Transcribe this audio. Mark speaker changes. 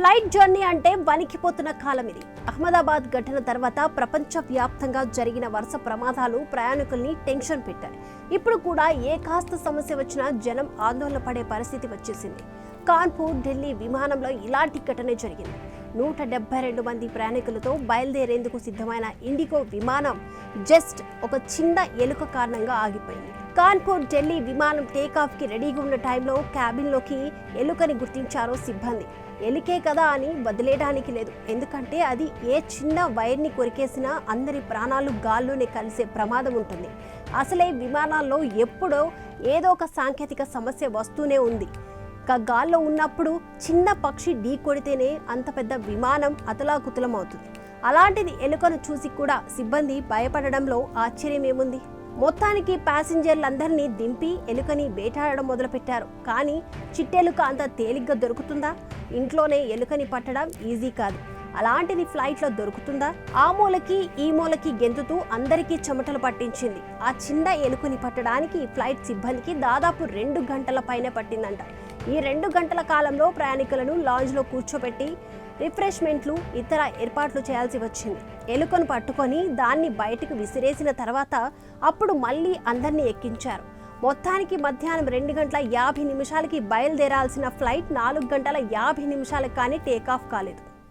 Speaker 1: Flight journey అంటే వణికిపోతున్న కాలం ఇది. అహ్మదాబాద్ ఘటన తర్వాత ప్రపంచ వ్యాప్తంగా జరిగిన వరుస ప్రమాదాలు ప్రయాణికుల్ని టెన్షన్ పెట్టాయి. ఇప్పుడు కూడా ఏ కాస్త సమస్య వచ్చినా జనం ఆందోళన పడే పరిస్థితి వచ్చేసింది. కాన్పూర్ ఢిల్లీ విమానంలో ఇలాంటి ఘటనే జరిగింది. నూట డెబ్బై రెండు మంది ప్రయాణికులతో బయలుదేరేందుకు సిద్ధమైన ఇండిగో విమానం జస్ట్ ఒక చిన్న ఎలుక కారణంగా ఆగిపోయింది. కాన్పూర్ ఢిల్లీ విమానం టేకాఫ్కి రెడీగా ఉన్న టైంలో క్యాబిన్లోకి ఎలుకని గుర్తించారో సిబ్బంది. ఎలికే కదా అని వదిలేయడానికి లేదు. ఎందుకంటే అది ఏ చిన్న వైర్ని కొరికేసినా అందరి ప్రాణాలు గాల్లోనే కలిసే ప్రమాదం ఉంటుంది. అసలే విమానాల్లో ఎప్పుడో ఏదో ఒక సాంకేతిక సమస్య వస్తూనే ఉంది. ఇక గాల్లో ఉన్నప్పుడు చిన్న పక్షి ఢీ కొడితేనే అంత పెద్ద విమానం అతలాకుతలం అవుతుంది అలాంటిది ఎలుకను చూసి కూడా సిబ్బంది భయపడడంలో ఆశ్చర్యమేముంది? మొత్తానికి ప్యాసింజర్లందరినీ దింపి ఎలుకని వేటాడడం మొదలుపెట్టారు. కానీ చిట్టెలుక అంత తేలిగ్గా దొరుకుతుందా? ఇంట్లోనే ఎలుకని పట్టడం ఈజీ కాదు. అలాంటిది ఫ్లైట్లో దొరుకుతుందా? ఆ మూలకి ఈ మూలకి గెంతుతూ అందరికీ చెమటలు పట్టించింది. ఆ చిన్న ఎలుకని పట్టడానికి ఫ్లైట్ సిబ్బందికి దాదాపు రెండు గంటల పైన పట్టిందంట. ఈ రెండు గంటల కాలంలో ప్రయాణికులను లాంజ్లో కూర్చోబెట్టి రిఫ్రెష్మెంట్లు ఇతర ఏర్పాట్లు చేయాల్సి వచ్చింది. ఎలుకను పట్టుకొని దాన్ని బయటకు విసిరేసిన తర్వాత అప్పుడు మళ్ళీ అందరినీ ఎక్కించారు. మొత్తానికి మధ్యాహ్నం రెండు గంటల యాభై నిమిషాలకి బయలుదేరాల్సిన ఫ్లైట్ నాలుగు గంటల యాభై నిమిషాలకు కానీ టేకాఫ్ కాలేదు.